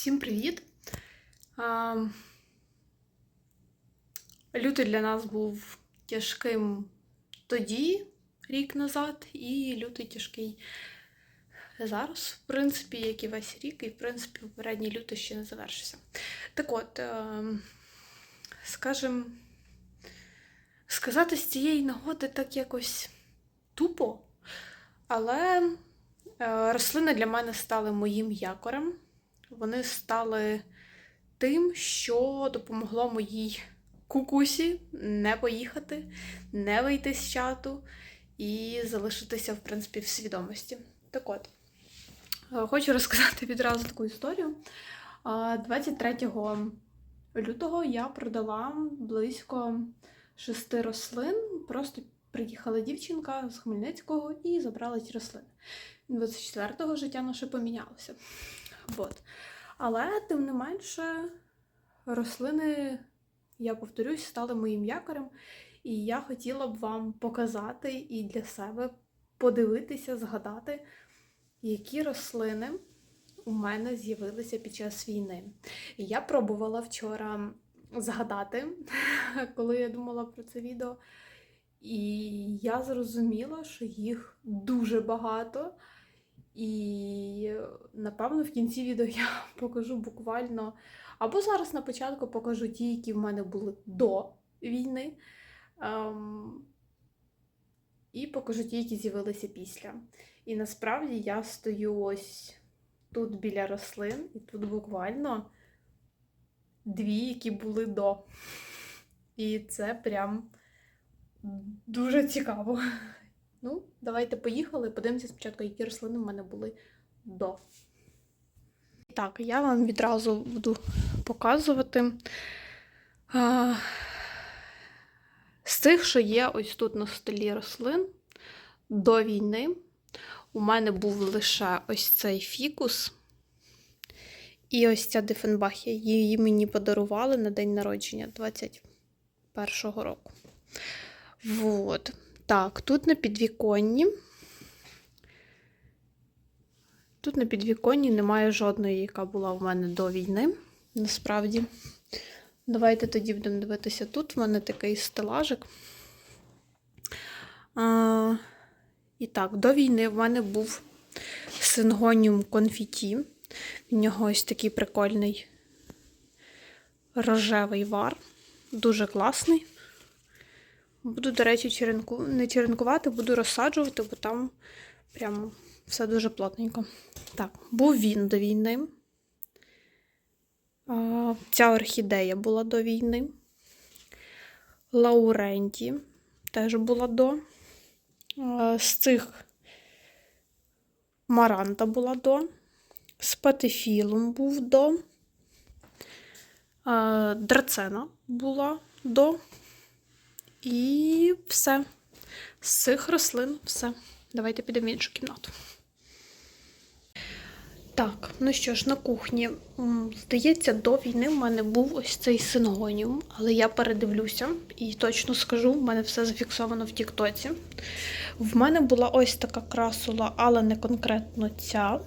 Всім привіт! Лютий для нас був тяжким тоді, рік назад, і лютий тяжкий зараз, в принципі, як і весь рік, і в принципі попередній лютий ще не завершився. Так от, е, скажем, сказати з цієї нагоди так якось тупо, але е, рослини для мене стали моїм якорем. Вони стали тим, що допомогло моїй кукусі не поїхати, не вийти з чату і залишитися, в принципі, в свідомості. Так от, е, хочу розказати відразу таку історію. 23 лютого я продала близько шести рослин. Просто приїхала дівчинка з Хмельницького і забрала ці рослини. 24-го життя наше помінялося. Вот. Але, тим не менше, рослини, я повторюсь, стали моїм якорем. І я хотіла б вам показати і для себе подивитися, згадати, які рослини у мене з'явилися під час війни. Я пробувала вчора згадати, коли я думала про це відео. І я зрозуміла, що їх дуже багато. І напевно в кінці відео я покажу буквально, або зараз на початку покажу ті, які в мене були до війни. Ем, і покажу ті, які з'явилися після. І насправді я стою ось тут біля рослин, і тут буквально дві, які були до. І це прям дуже цікаво. Ну, давайте поїхали, подивимося спочатку, які рослини в мене були до. Так, я вам відразу буду показувати. А, з тих, що є ось тут на столі рослин до війни, у мене був лише ось цей фікус. І ось ця Дифенбахія. Її мені подарували на день народження 21-го року. Вот. Так, тут на підвіконні. Тут на підвіконні немає жодної, яка була в мене до війни, насправді. Давайте тоді будемо дивитися. Тут в мене такий стелажик. А, І так, до війни в мене був сингоніум конфіті. В нього ось такий прикольний рожевий вар. Дуже класний. Буду, до речі, черенку... не черенкувати, буду розсаджувати, бо там прямо все дуже плотненько. Так, був він до війни. Ця орхідея була до війни. Лауренті теж була до. З цих Маранта була до. З патефілом був до. Драцена була до. І все. З цих рослин все. Давайте підемо в іншу кімнату. Так, ну що ж, на кухні. Здається, до війни в мене був ось цей сингоніум, але я передивлюся і точно скажу, в мене все зафіксовано в Тіктоці. В мене була ось така красула, але не конкретно ця.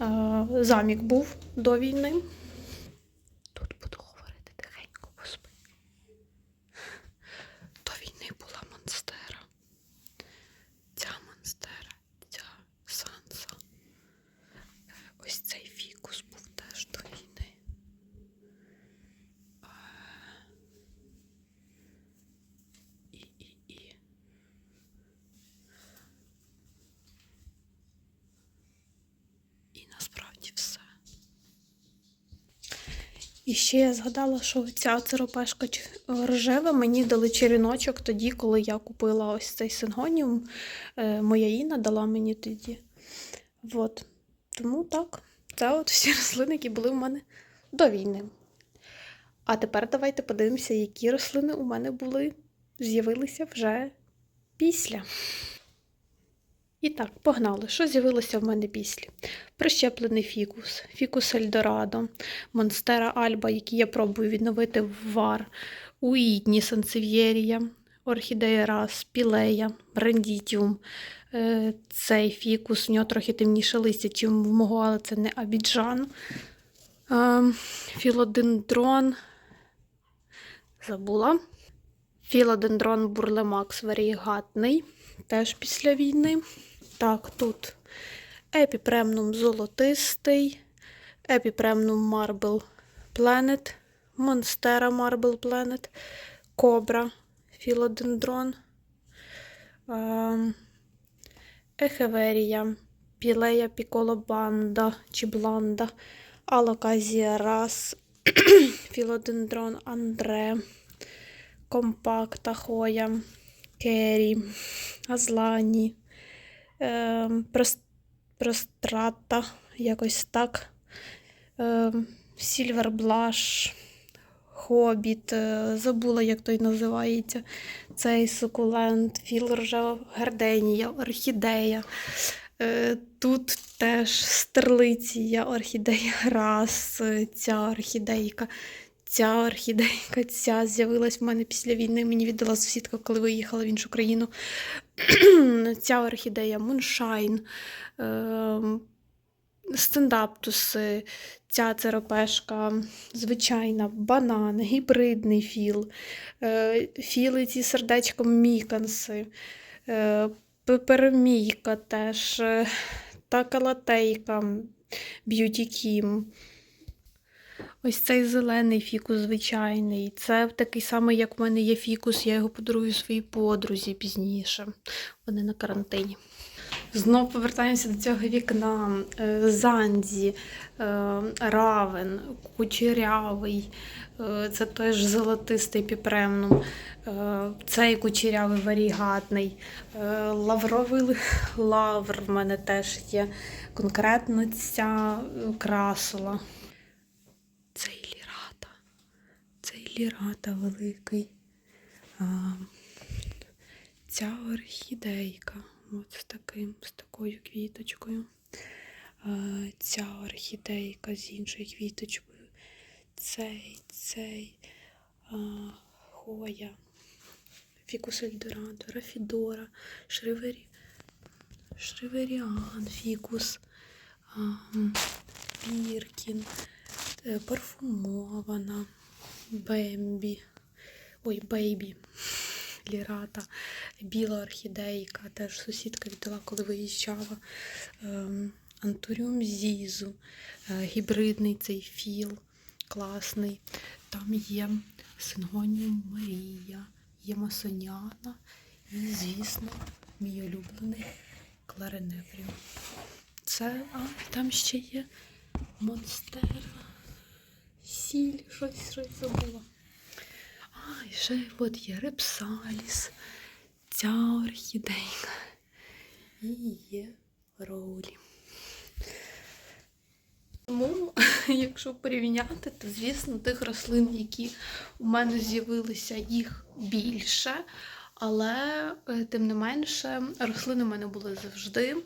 Е, Замік був до війни. Тут буду говорити тихенько, господи. До війни була монстера. Ця монстера, ця санса. Ось цей фікус був теж до війни. Е, І, і, і. І насправді все. І ще я згадала, що ця церопешка рожева мені дали черіночок тоді, коли я купила ось цей сингоніум. Е, Моя Інна дала мені тоді. От. Тому так, це от всі рослини, які були у мене до війни. А тепер давайте подивимося, які рослини у мене були, з'явилися вже після. І так, погнали. Що з'явилося в мене після? Прищеплений фікус, фікус Ельдорадо, Монстера Альба, які я пробую відновити в вар, Уїдні Сансев'єрія, Орхідея Рас, Пілея, Брендітіум. Е, Цей фікус, у нього трохи темніше листя, чим в мого, але це не Абіджан. Ем, Філодендрон. Забула. Філодендрон бурлемакс варігатний. Теж після війни. Так, тут епіпремнум золотистий, епіпремнум Марбл Planet, Монстера Марбл Planet, Кобра Філодендрон, Ехеверія, Пілея Піколобанда чи Бланда, Алоказія Рас, Філодендрон Андре, Компакта Хоя, Кері, Азлані, Прос- Прострата, якось так. Ем, Сільвер Блаш, Хобіт, е, забула, як той називається. Цей сукулент, філ рожева гарденія, орхідея. Е, Тут теж стерлиція, орхідея раз, е, ця орхідейка. Ця орхідейка, ця з'явилась в мене після війни. Мені віддала сусідка, коли виїхала в іншу країну. ця орхідея Муншайн, ем, стендаптуси, ця церопешка, звичайна, банан, гібридний філ, е, філи ці сердечком міканси, е, пепермійка теж, е, та калатейка, б'юті кім. Ось цей зелений фікус звичайний. Це такий самий, як в мене є фікус, я його подарую своїй подрузі пізніше. Вони на карантині. Знов повертаємося до цього вікна. Е, Занзі, е, равен, кучерявий, е, це теж золотистий піпремнум, цей кучерявий варігатний, лавровий лавр в мене теж є. Конкретно ця е, красула. Цей лірата. Цей лірата великий. А, ця орхідейка. От з таким, з такою квіточкою. А, ця орхідейка з іншою квіточкою. Цей, цей а, хоя. Фікус Ельдорадо, Рафідора, Шривері, Шриверіан, фікус, а, м, Біркін, е, парфумована, Бембі, ой, Бейбі, Лірата, біла орхідейка, теж сусідка віддала, коли виїжджала. Ем, Антуріум Зізу, е, гібридний цей філ, класний. Там є Сингоніум Марія, є Масоняна і, звісно, мій улюблений кларенепріум. Це, а, там ще є Монстера. Сіль, щось, щось забула. А, і ще от є Репсаліс, ця орхідейка. І є Роулі. Тому, якщо порівняти, то звісно тих рослин, які у мене з'явилися, їх більше. Але е, тим не менше, рослини в мене були завжди,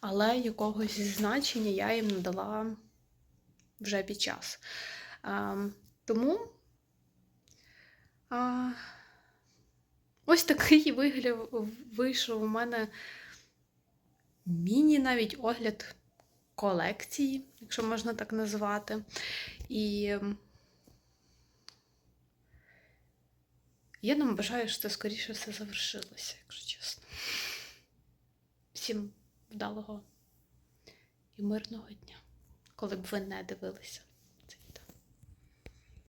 але якогось значення я їм надала вже під час. А, тому ось такий вигляд вийшов у мене міні навіть огляд колекції, якщо можна так назвати. І ем, я нам бажаю, що це скоріше все завершилося, якщо чесно. Всім вдалого і мирного дня, коли б ви не дивилися.